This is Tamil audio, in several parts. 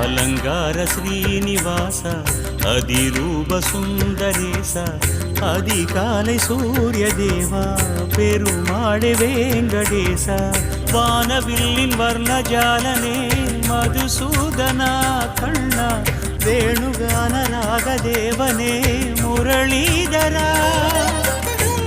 అలంగార శ్రీనివాస అధిరూప సుందరేశ அதிகாலை சூரிய தேவா பெருமாடு வேங்கடேசா வானவில்லின் வர்ணஜாலனே மதுசூதனா கண்ணா வேணுகான ராகதேவனே முரளீதரா.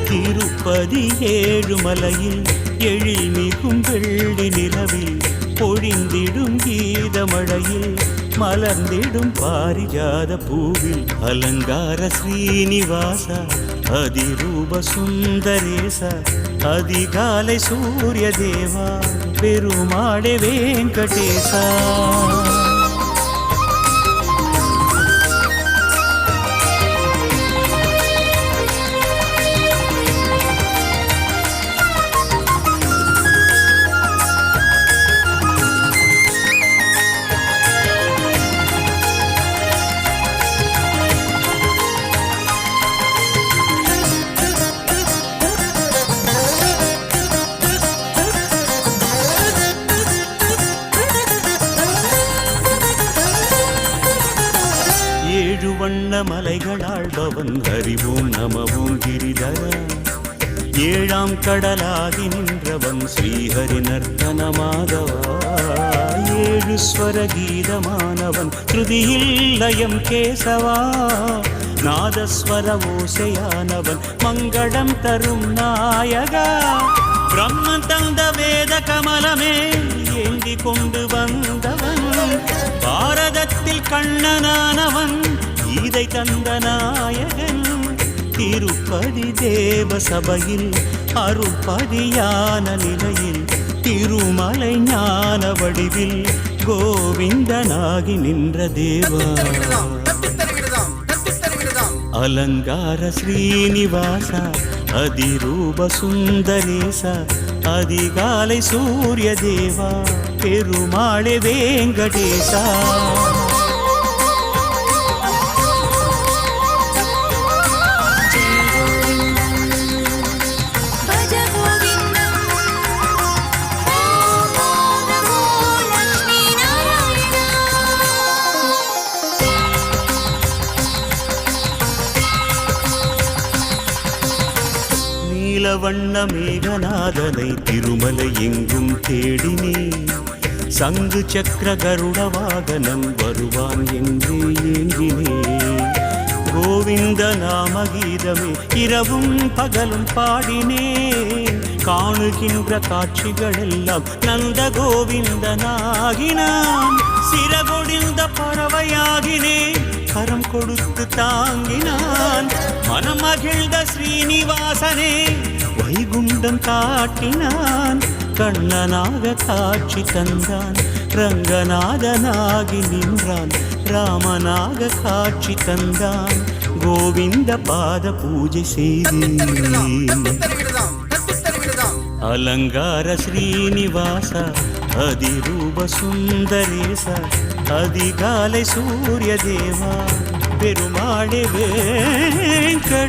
திருப்பதி ஏழுமலையில் எழில் மிகும் வெள்ளி நிலவில் பொழிந்திடும் கீதமழையில் மலர்ந்திடும் பாரிஜாத பூவில் அலங்கார ஸ்ரீனிவாச அதிரூப சுந்தரேச அதிகாலை சூரிய தேவா பெருமாடே வெங்கடேசா. ஏழு வண்ண மலைகளாழ்பவன் அறிவோம் நமவோம் கிரிதர ஏழாம் கடலாகி நின்றவன் ஸ்ரீஹரி நர்த்தனமாதவா ஏழு ஸ்வர கீதமானவன் ஸ்ருதியில் லயம் கேசவா. நாதஸ்வர ஓசையானவன் மங்களம் தரும் நாயகா. பிரம்மன் தந்த வேத கமலமே ஏந்தி கொண்டு வந்தவன். பாரதத்தில் கண்ணனானவன் இதை தந்த நாயகன் திருப்பதி தேவ சபையில் அருள்பதியான நிலையில் திருமலை ஞான வடிவில் கோவிந்தனாகி நின்ற தேவா. அலங்கார ஸ்ரீனிவாச அதிரூப சுந்தரேச அதிகாலை சூரிய தேவா பெருமாளே வேங்கடேசா. வண்ண மேகநாதனை திருமலை எங்கும் தேடினே. சங்கு சக்கர கருட வாகனம் வருவான் என்று ஏங்கினே. கோவிந்த நாம கீதமே இரவும் பகலும் பாடினே. காணுகின்ற காட்சிகளெல்லாம் நந்த கோவிந்தனாகினான். சிறகொடிந்த பறவையாகினேன் கரம் கொடுத்து தாங்கினான். மனமகிழ்ந்த ஸ்ரீனிவாசனே வைகுண்டம் காட்டினான் கண்ணனாக காட்சி தந்தான் ரங்கநாதனாகி நின்றான் ராமனாக காட்சி தந்தான் கோவிந்த பாத பூஜை செய்தி அலங்கார ஸ்ரீனிவாச அதிரூப சுந்தரேச அதிகாலை சூரிய தேவா பெருமாளே வெங்கடேசா